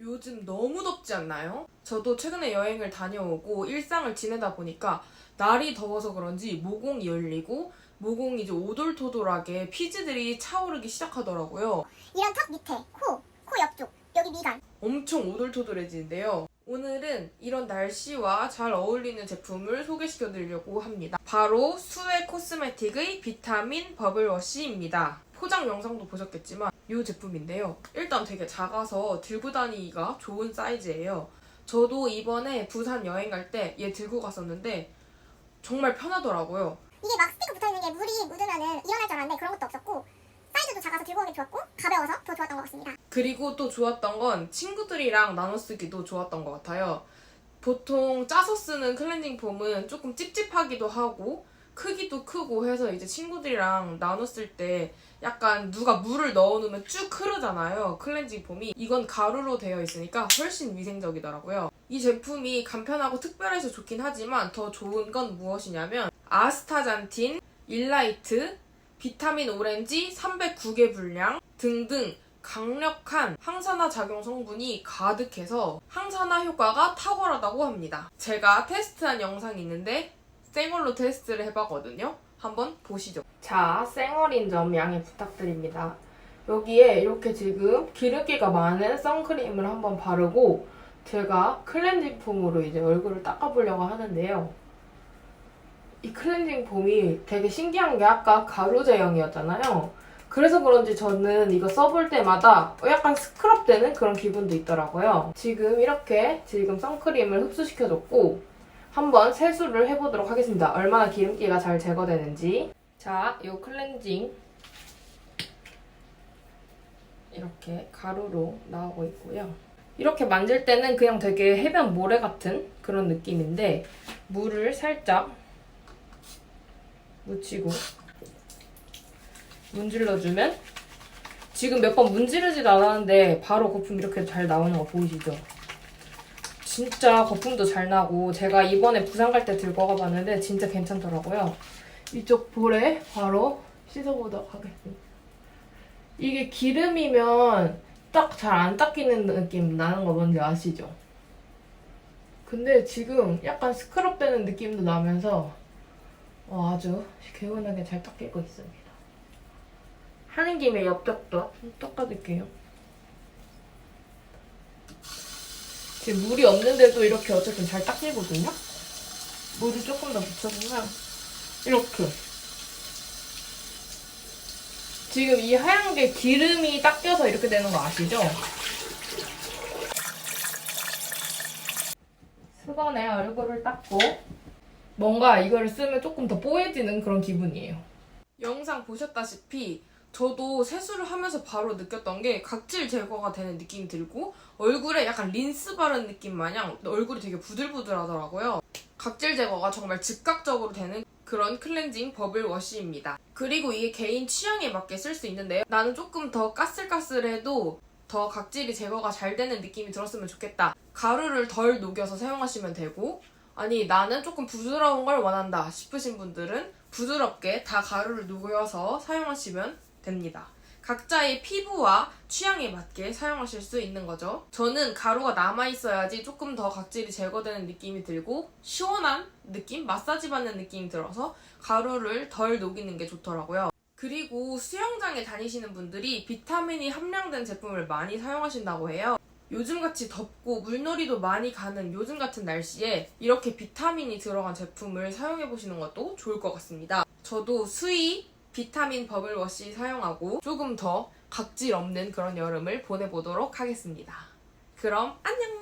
요즘 너무 덥지 않나요? 저도 최근에 여행을 다녀오고 일상을 지내다 보니까 날이 더워서 그런지 모공이 열리고 모공이 이제 오돌토돌하게 피지들이 차오르기 시작하더라고요. 이런 턱 밑에, 코, 코 옆쪽, 여기 미간. 엄청 오돌토돌해지는데요. 오늘은 이런 날씨와 잘 어울리는 제품을 소개시켜 드리려고 합니다. 바로 수에 코스메틱의 비타민 버블워시입니다. 포장 영상도 보셨겠지만 이 제품인데요. 일단 되게 작아서 들고 다니기가 좋은 사이즈예요. 저도 이번에 부산 여행 갈 때 얘 들고 갔었는데 정말 편하더라고요. 이게 막 스티커 붙어 있는 게 물이 묻으면은 일어날 줄 알았는데 그런 것도 없었고 그리고 또 좋았던 건 친구들이랑 나눠 쓰기도 좋았던 것 같아요. 보통 짜서 쓰는 클렌징 폼은 조금 찝찝하기도 하고 크기도 크고 해서 이제 친구들이랑 나눠 쓸 때 약간 누가 물을 넣어 놓으면 쭉 흐르잖아요. 클렌징 폼이. 이건 가루로 되어 있으니까 훨씬 위생적이더라고요. 이 제품이 간편하고 특별해서 좋긴 하지만 더 좋은 건 무엇이냐면 아스타잔틴, 일라이트, 비타민 오렌지 309개 분량 등등 강력한 항산화 작용 성분이 가득해서 항산화 효과가 탁월하다고 합니다. 제가 테스트한 영상이 있는데 생얼로 테스트를 해봤거든요. 한번 보시죠. 자, 생얼인 점 양해 부탁드립니다. 여기에 이렇게 지금 기름기가 많은 선크림을 한번 바르고 제가 클렌징 폼으로 이제 얼굴을 닦아보려고 하는데요. 이 클렌징 폼이 되게 신기한 게 아까 가루 제형이었잖아요. 그래서 그런지 저는 이거 써볼 때마다 약간 스크럽 되는 그런 기분도 있더라고요. 지금 이렇게 지금 선크림을 흡수시켜줬고 한번 세수를 해보도록 하겠습니다. 얼마나 기름기가 잘 제거되는지. 자, 이 클렌징 이렇게 가루로 나오고 있고요. 이렇게 만질 때는 그냥 되게 해변 모래 같은 그런 느낌인데 물을 살짝 묻히고 문질러주면 지금 몇 번 문지르지도 않았는데 바로 거품 이렇게 잘 나오는 거 보이시죠? 진짜 거품도 잘 나고 제가 이번에 부산 갈 때 들고 가봤는데 진짜 괜찮더라고요. 이쪽 볼에 바로 씻어보도록 하겠습니다. 이게 기름이면 딱 잘 안 닦이는 느낌 나는 거 뭔지 아시죠? 근데 지금 약간 스크럽 되는 느낌도 나면서 어, 아주 개운하게 잘 닦이고 있습니다. 하는 김에 옆쪽도 좀 닦아줄게요. 지금 물이 없는데도 이렇게 어쨌든 잘 닦이거든요? 물을 조금 더 묻혀주면 이렇게. 지금 이 하얀 게 기름이 닦여서 이렇게 되는 거 아시죠? 수건에 얼굴을 닦고 뭔가 이거를 쓰면 조금 더 뽀얘지는 그런 기분이에요. 영상 보셨다시피 저도 세수를 하면서 바로 느꼈던 게 각질 제거가 되는 느낌이 들고 얼굴에 약간 린스 바른 느낌 마냥 얼굴이 되게 부들부들하더라고요. 각질 제거가 정말 즉각적으로 되는 그런 클렌징 버블 워시입니다. 그리고 이게 개인 취향에 맞게 쓸 수 있는데요. 나는 조금 더 까슬까슬해도 더 각질이 제거가 잘 되는 느낌이 들었으면 좋겠다. 가루를 덜 녹여서 사용하시면 되고 아니 나는 조금 부드러운 걸 원한다 싶으신 분들은 부드럽게 다 가루를 녹여서 사용하시면 됩니다. 각자의 피부와 취향에 맞게 사용하실 수 있는 거죠. 저는 가루가 남아있어야지 조금 더 각질이 제거되는 느낌이 들고 시원한 느낌? 마사지 받는 느낌이 들어서 가루를 덜 녹이는 게 좋더라고요. 그리고 수영장에 다니시는 분들이 비타민이 함량된 제품을 많이 사용하신다고 해요. 요즘같이 덥고 물놀이도 많이 가는 요즘 같은 날씨에 이렇게 비타민이 들어간 제품을 사용해 보시는 것도 좋을 것 같습니다. 저도 수이 비타민 버블워시 사용하고 조금 더 각질 없는 그런 여름을 보내보도록 하겠습니다. 그럼 안녕!